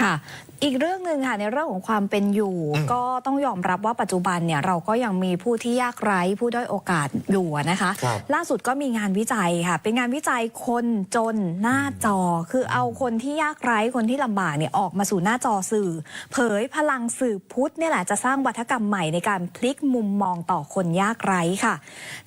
ค่ะ อีกเรื่องหนึ่งค่ะในเรื่องของความเป็นอยู่อืมก็ต้องยอมรับว่าปัจจุบันเนี่ยเราก็ยังมีผู้ที่ยากไร้ผู้ด้อยโอกาสอยู่นะคะ ครับ ล่าสุดก็มีงานวิจัยค่ะ เป็นงานวิจัยคนจนหน้าจอ คือเอาคนที่ยากไร้คนที่ลำบากเนี่ยออกมาสู่หน้าจอสื่อ เผยพลังสื่อพุทธเนี่ยแหละจะสร้างวัฒกรรมใหม่ในการพลิกมุมมองต่อคนยากไร้ค่ะ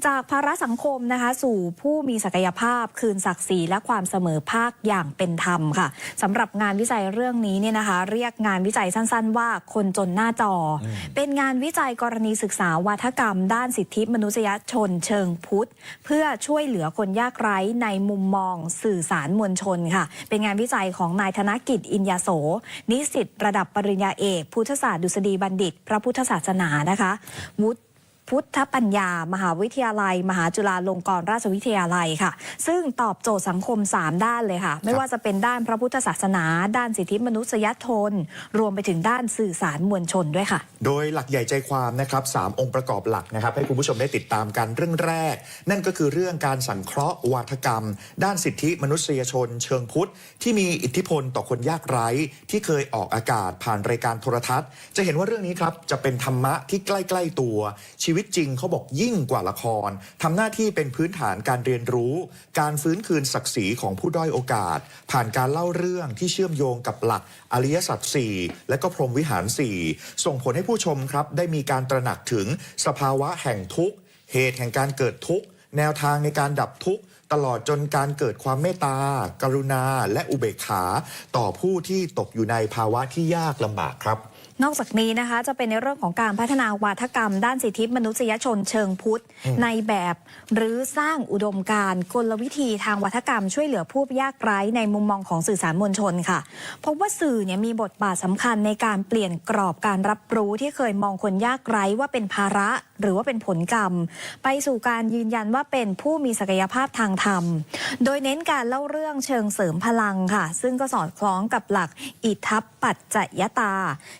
จากภาระสังคมนะคะ สู่ผู้มีศักยภาพคืนศักดิ์ศรีและความเสมอภาคอย่างเป็นธรรมค่ะสำหรับงานวิจัยเรื่องนี้เนี่ยนะคะ เรียกงานวิจัยสั้น ๆ ว่าคนจนหน้าจออเป็นงานวิจัยกรณีศึกษาวัฒกรรม ด้านสิทธิมนุษยชนเชิงพุทธ เพื่อช่วยเหลือคนยากไร้ในมุมมองสื่อสารมวลชนค่ะ เป็นงานวิจัยของนายธนกิจอินยาโส นิสิตระดับปริญญาเอก พุทธศาสตร์ดุษฎีบัณฑิต พระพุทธศาสนานะคะวุฒิ พุทธปัญญา มหาวิทยาลัย มหาจุฬาลงกรณราชวิทยาลัยค่ะ ซึ่งตอบโจทย์สังคม 3 ด้านเลยค่ะ ไม่ว่าจะเป็นด้านพระพุทธศาสนา ด้านสิทธิมนุษยชน รวมไปถึงด้านสื่อสารมวลชนด้วยค่ะ โดยหลักใหญ่ใจความนะครับสามองค์ประกอบหลักนะครับ ให้คุณผู้ชมได้ติดตามกันเรื่องแรก นั่นก็คือเรื่องการสังเคราะห์วาทกรรม ด้านสิทธิมนุษยชน เชิงพุทธ ที่มีอิทธิพลต่อคนยากไร้ที่เคยออกอากาศผ่านรายการโทรทัศน์ จะเห็นว่าเรื่องนี้ครับจะเป็นธรรมะที่ใกล้ ๆตัวชีวิตจริงเขาบอกยิ่งกว่าละครทำหน้าที่เป็นพื้นฐานการเรียนรู้ การฟื้นคืนศักดิ์ศรีของผู้ด้อยโอกาส ผ่านการเล่าเรื่องที่เชื่อมโยงกับหลักอริยสัจสี่และก็พรหมวิหารสี่ส่งผลให้ผู้ชมครับ ได้มีการตระหนักถึงสภาวะแห่งทุกข์ เหตุแห่งการเกิดทุกข์ แนวทางในการดับทุกข์ตลอดจนการเกิดความเมตตา กรุณา และอุเบกขา ต่อผู้ที่ตกอยู่ในภาวะที่ยากลำบากครับ นอกจากนี้นะคะจะเป็นในเรื่องของการพัฒนาวาทกรรม ด้านสิทธิมนุษยชนเชิงพุทธ ในแบบ หรือสร้างอุดมการณ์กลวิธีทางวัฒกรรม ช่วยเหลือผู้ยากไร้ในมุมมองของสื่อสารมวลชนค่ะพบว่าสื่อเนี่ยมีบทบาทสำคัญในการเปลี่ยนกรอบการรับรู้ที่เคยมองคนยากไร้ว่าเป็นภาระ หรือว่าเป็นผลกรรม ไปสู่การยืนยันว่าเป็นผู้มีศักยภาพทางธรรม โดยเน้นการเล่าเรื่องเชิงเสริมพลังค่ะ ซึ่งก็สอดคล้องกับหลักอิทัปปัจจยตา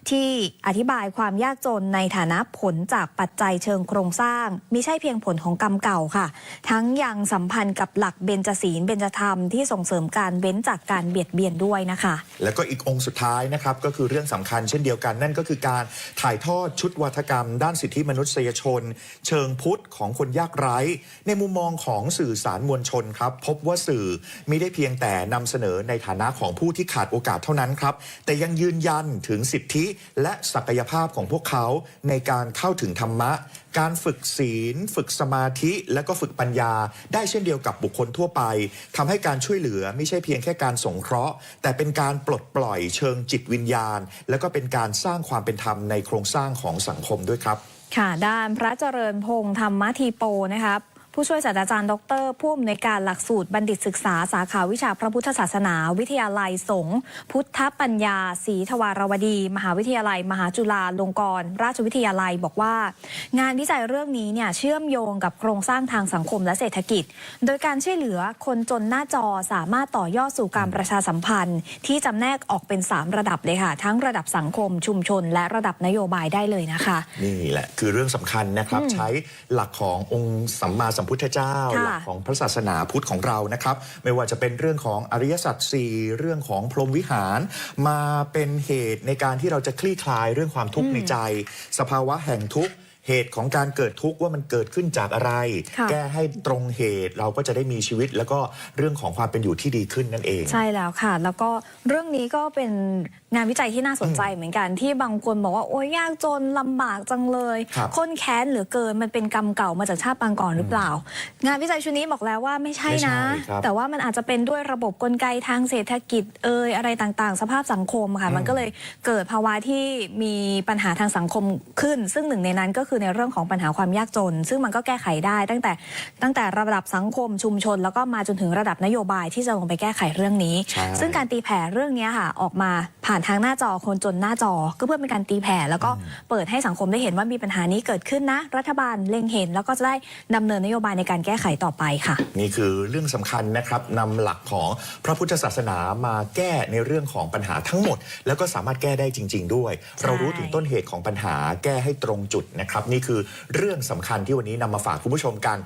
ที่อธิบายความยากจนในฐานะผลจากปัจจัยเชิงโครงสร้างมิใช่เพียงผลของกรรมเก่าค่ะ ทั้งยังสัมพันธ์กับหลักเบญจศีลเบญจธรรมที่ส่งเสริมการเว้นจากการเบียดเบียนด้วยนะคะ แล้วก็อีกองค์สุดท้ายนะครับก็คือเรื่องสำคัญเช่นเดียวกันนั่นก็คือการถ่ายทอดชุดวัฒกรรม ด้านสิทธิมนุษยชนเชิงพุทธของคนยากไร้ ในมุมมองของสื่อสารมวลชนครับ พบว่าสื่อไม่ได้เพียงแต่นำเสนอในฐานะของผู้ที่ขาดโอกาสเท่านั้นครับ แต่ยังยืนยันถึงสิทธิและศักยภาพของพวกเขาในการเข้าถึงธรรมะ การฝึกศีล ฝึกสมาธิและก็ฝึกปัญญา ได้เช่นเดียวกับบุคคลทั่วไปทำให้การช่วยเหลือไม่ใช่เพียงแค่การสงเคราะห์ แต่เป็นการปลดปล่อยเชิงจิตวิญญาณ แล้วก็เป็นการสร้างความเป็นธรรมในโครงสร้างของสังคมด้วยครับ ค่ะด้านพระเจริญพงษ์ธรรมทีโปนะครับ ผู้ช่วยศาสตราจารย์ดรผู้อำนวยการหลักสูตรบัณฑิตศึกษาสาขาวิชาพระพุทธศาสนา วิทยาลัยสงฆ์พุทธปัญญาศรีทวารวดี มหาวิทยาลัย มหาจุฬาลงกรณราชวิทยาลัยบอกว่า งานวิจัยเรื่องนี้เนี่ยเชื่อมโยงกับโครงสร้างทางสังคมและเศรษฐกิจ โดยการช่วยเหลือคนจนหน้าจอสามารถต่อยอดสู่การประชาสัมพันธ์ ที่จำแนกออกเป็น 3 ระดับเลยค่ะ ทั้งระดับสังคมชุมชน และระดับนโยบายได้เลยนะคะ นี่แหละคือเรื่องสำคัญนะครับใช้หลักขององค์สัมมาสัมพุทธเจ้าค่ะหลักของพระศาสนาพุทธของเรานะครับ ไม่ว่าจะเป็นเรื่องของอริยสัจสี่เรื่องของพรหมวิหาร มาเป็นเหตุในการที่เราจะคลี่คลายเรื่องความทุกข์ในใจ สภาวะแห่งทุกข์เหตุของการเกิดทุกข์ว่ามันเกิดขึ้นจากอะไรค่ะแก้ให้ตรงเหตุเราก็จะได้มีชีวิต แล้วก็เรื่องของความเป็นอยู่ที่ดีขึ้นนั่นเอง ใช่แล้วค่ะ แล้วก็เรื่องนี้ก็เป็น งานวิจัยที่น่าสนใจเหมือนกันที่บางคนบอกว่าโอ้ยยากจนลำบากจังเลยครับ ค้นแค้นเหลือเกินมันเป็นกรรมเก่ามาจากชาติปางก่อนหรือเปล่า งานวิจัยชุดนี้บอกแล้วว่าไม่ใช่นะ ไม่ใช่ครับ แต่ว่ามันอาจจะเป็นด้วยระบบกลไกทางเศรษฐกิจเอยอะไรต่างๆ สภาพสังคมค่ะ มันก็เลยเกิดภาวะที่มีปัญหาทางสังคมขึ้น ซึ่งหนึ่งในนั้นก็คือในเรื่องของปัญหาความยากจน ซึ่งมันก็แก้ไขได้ตั้งแต่ตั้งแต่ระดับสังคมชุมชน แล้วก็มาจนถึงระดับนโยบายที่จะลงไปแก้ไขเรื่องนี้ ใช่ ซึ่งการตีแผ่เรื่องนี้ค่ะออกมาผ่านทางหน้าจอคนจนหน้าจอก็เพื่อเป็นการตีแผ่ แล้วก็เปิดให้สังคมได้เห็นว่ามีปัญหานี้เกิดขึ้นนะ รัฐบาลเล็งเห็น แล้วก็จะได้ดำเนินนโยบายในการแก้ไขต่อไปค่ะ นี่คือเรื่องสำคัญนะครับนำหลักของพระพุทธศาสนามาแก้ในเรื่องของปัญหาทั้งหมด แล้วก็สามารถแก้ได้จริง ๆ ด้วย เรารู้ถึงต้นเหตุของปัญหาแก้ให้ตรงจุดนะครับนี่คือเรื่องสำคัญที่วันนี้นำมาฝากคุณผู้ชมกัน